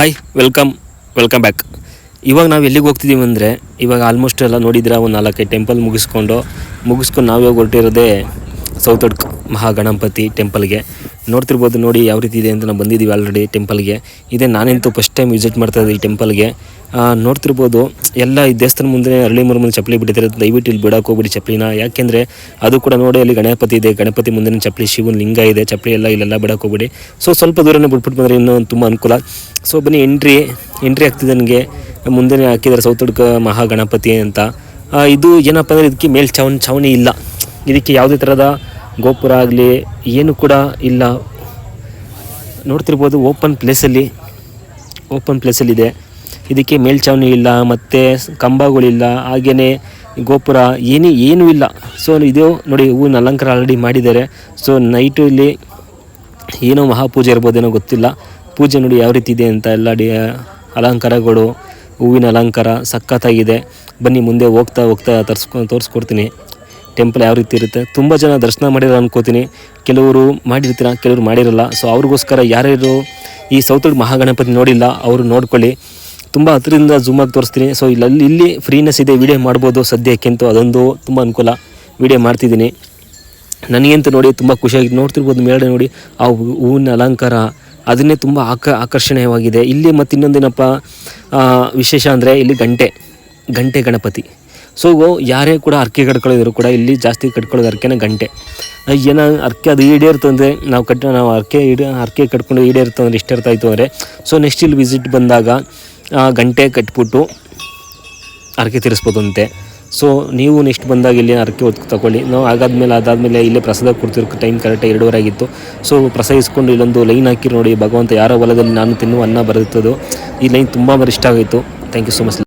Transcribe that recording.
Hi welcome welcome back ಇವಾಗ ನಾವು ಎಲ್ಲಿಗೆ ಹೋಗ್ತಿದ್ದೀವಿ ಅಂದರೆ, ಇವಾಗ ಆಲ್ಮೋಸ್ಟ್ ಎಲ್ಲ ನೋಡಿದ್ರೆ ಒಂದು ನಾಲ್ಕೈದು ಟೆಂಪಲ್ ಮುಗಿಸ್ಕೊಂಡು. ಮುಗಿಸ್ಕೊಂಡು ನಾವೇ ಹೊರಟಿರೋದೇ ಸೌತಡ್ಕ ಮಹಾಗಣಪತಿ ಟೆಂಪಲ್ಗೆ. ನೋಡ್ತಿರ್ಬೋದು ನೋಡಿ ಯಾವ ರೀತಿ ಇದೆ ಅಂತ ನಾವು ಬಂದಿದ್ದೀವಿ ಆಲ್ರೆಡಿ ಟೆಂಪಲ್ಗೆ. ಇದೇ ನಾನಂತೂ ಫಸ್ಟ್ ಟೈಮ್ ವಿಸಿಟ್ ಮಾಡ್ತಾ ಇದ್ದೆ ಈ ಟೆಂಪಲ್ಗೆ ನೋಡ್ತಿರ್ಬೋದು ಎಲ್ಲ ಈ ದೇವಸ್ಥಾನ ಮುಂದೆ ಅರಳಿ ಮರ ಚಪ್ಪಲಿ ಬಿಟ್ಟಿದ್ದಾರೆ. ದಯವಿಟ್ಟು ಇಲ್ಲಿ ಬಿಡೋಕೆ ಹೋಗ್ಬಿಡಿ ಚಪ್ಪಲಿನ. ಯಾಕೆಂದರೆ ಅದು ಕೂಡ ನೋಡಿ ಅಲ್ಲಿ ಗಣಪತಿ ಇದೆ. ಗಣಪತಿ ಮುಂದಿನ ಚಪ್ಪಲಿ ಶಿವನ ಲಿಂಗ ಇದೆ. ಚಪ್ಪಲಿ ಎಲ್ಲ ಇಲ್ಲೆಲ್ಲ ಬಿಡಕ್ಕೆ ಹೋಗ್ಬಿಡಿ. ಸೊ ಸ್ವಲ್ಪ ದೂರನೇ ಬಿಟ್ಬಿಟ್ಟು ಬಂದರೆ ಇನ್ನೂ ತುಂಬ ಅನುಕೂಲ. ಸೊ ಬನ್ನಿ ಎಂಟ್ರಿ ಎಂಟ್ರಿ ಆಗ್ತಿದೆ ನನಗೆ. ಮುಂದೆ ಹಾಕಿದ್ದಾರೆ ಸೌತಡ್ಕ ಮಹಾಗಣಪತಿ ಅಂತ. ಇದು ಏನಪ್ಪ ಅಂದರೆ ಇದಕ್ಕೆ ಮೇಲ್ಛಾವಣಿ ಛಾವಣಿ ಇಲ್ಲ. ಇದಕ್ಕೆ ಯಾವುದೇ ಥರದ ಗೋಪುರ ಆಗಲಿ, ಏನು ಕೂಡ ಇಲ್ಲ. ನೋಡ್ತಿರ್ಬೋದು, ಓಪನ್ ಪ್ಲೇಸಲ್ಲಿ ಓಪನ್ ಪ್ಲೇಸಲ್ಲಿದೆ ಇದಕ್ಕೆ ಮೇಲ್ಛಾವಣಿ ಇಲ್ಲ, ಮತ್ತು ಕಂಬಗಳಿಲ್ಲ ಹಾಗೆಯೇ ಗೋಪುರ ಏನೇ, ಏನೂ ಇಲ್ಲ. ಸೊ ಇದು ನೋಡಿ, ಹೂವಿನ ಅಲಂಕಾರ ಆಲ್ರೆಡಿ ಮಾಡಿದ್ದಾರೆ. ಸೊ ನೈಟು ಇಲ್ಲಿ ಏನೋ ಮಹಾಪೂಜೆ ಇರ್ಬೋದೇನೋ ಗೊತ್ತಿಲ್ಲ. ಪೂಜೆ ನೋಡಿ ಯಾವ ರೀತಿ ಇದೆ ಅಂತ ಎಲ್ಲ ಡಿ, ಅಲಂಕಾರಗಳು, ಹೂವಿನ ಅಲಂಕಾರ ಸಖತ್ತಾಗಿದೆ. ಬನ್ನಿ, ಮುಂದೆ ಹೋಗ್ತಾ ಹೋಗ್ತಾ ತರ್ಸ್ಕೊ, ತೋರಿಸ್ಕೊಡ್ತೀನಿ. ಟೆಂಪಲ್ ಯಾವ ರೀತಿ ಇರುತ್ತೆ? ತುಂಬ ಜನ ದರ್ಶನ ಮಾಡಿರೋ ಅನ್ಕೋತೀನಿ. ಕೆಲವರು ಮಾಡಿರ್ತೀರ, ಕೆಲವರು ಮಾಡಿರಲ್ಲ. ಸೊ ಅವ್ರಿಗೋಸ್ಕರ ಯಾರ್ಯಾರು ಈ ಸೌತಡ್ ಮಹಾಗಣಪತಿ ನೋಡಿಲ್ಲ, ಅವರು ನೋಡ್ಕೊಳ್ಳಿ. ತುಂಬ ಹತ್ತಿರದಿಂದ ಝೂಮಾಗಿ ತೋರಿಸ್ತೀನಿ. ಸೊ ಇಲ್ಲಿ ಇಲ್ಲಿ ಫ್ರೀನೆಸ್ ಇದೆ ವಿಡಿಯೋ ಮಾಡ್ಬೋದು. ಸದ್ಯಕ್ಕಂತೂ ಅದೊಂದು ತುಂಬ ಅನುಕೂಲ. ವೀಡಿಯೋ ಮಾಡ್ತಿದ್ದೀನಿ. ನನಗಂತೂ ನೋಡಿ ತುಂಬ ಖುಷಿಯಾಗಿ ನೋಡ್ತಿರ್ಬೋದು ಮೇಲ್ಗಡೆ ನೋಡಿ, ಆ ಹೂವಿನ ಅಲಂಕಾರ. ಅದನ್ನೇ ತುಂಬ ಆಕ, ಆಕರ್ಷಣೀಯವಾಗಿದೆ. ಇಲ್ಲಿ ಮತ್ತು ಇನ್ನೊಂದೇನಪ್ಪ ವಿಶೇಷ ಅಂದರೆ ಇಲ್ಲಿ ಗಂಟೆ. ಗಂಟೆ ಗಣಪತಿ. ಸೊ ಯಾರೇ ಕೂಡ ಅರ್ಕೆ ಕಟ್ಕೊಳ್ಳೋದ್ರು ಕೂಡ ಇಲ್ಲಿ ಜಾಸ್ತಿ ಕಟ್ಕೊಳ್ಳೋದು ಅರ್ಕೆನ ಗಂಟೆ. ಏನೋ ಅರ್ಕೆ ಅದು ಈಡೇರ್ತಂದರೆ ನಾವು ಕಟ್ಟ ನಾವು ಅರ್ಕೆ ಈಡ ಅರ್ಕೆ ಕಟ್ಕೊಂಡು ಈಡೇರ್ತಂದ್ರೆ ಇಷ್ಟ ಇರ್ತಾಯಿತ್ತು ಅಂದರೆ ಸೊ ನೆಕ್ಸ್ಟ್ ಇಲ್ಲಿ ವಿಸಿಟ್ ಬಂದಾಗ ಗಂಟೆ ಕಟ್ಬಿಟ್ಟು ಹರಕೆ ತೀರಿಸ್ಬೋದಂತೆ. ಸೊ ನೀವು ನೆಕ್ಸ್ಟ್ ಬಂದಾಗ ಇಲ್ಲಿ ಹರಕೆ ಹೊತ್ತು ತಗೊಳ್ಳಿ ನಾವು ಆಗಾದ್ಮೇಲೆ, ಅದಾದಮೇಲೆ ಇಲ್ಲೇ ಪ್ರಸಾದ ಕೊಡ್ತಿರೋ ಟೈಮ್ ಕರೆಕ್ಟಾಗಿ ಎರಡೂವರೆ ಆಗಿತ್ತು. ಸೊ ಪ್ರಸಾದ ಇಸ್ಕೊಂಡು ಇಲ್ಲೊಂದು ಲೈನ್ ಹಾಕಿ ನೋಡಿ, ಭಗವಂತ ಯಾರ ಹೊಲದಲ್ಲಿ ನಾನು ತಿನ್ನುವ ಅನ್ನ ಬರುತ್ತದೋ ಈ ಲೈನ್ ತುಂಬ ಇಷ್ಟ ಆಯಿತು ಥ್ಯಾಂಕ್ ಯು ಸೊ ಮಚ್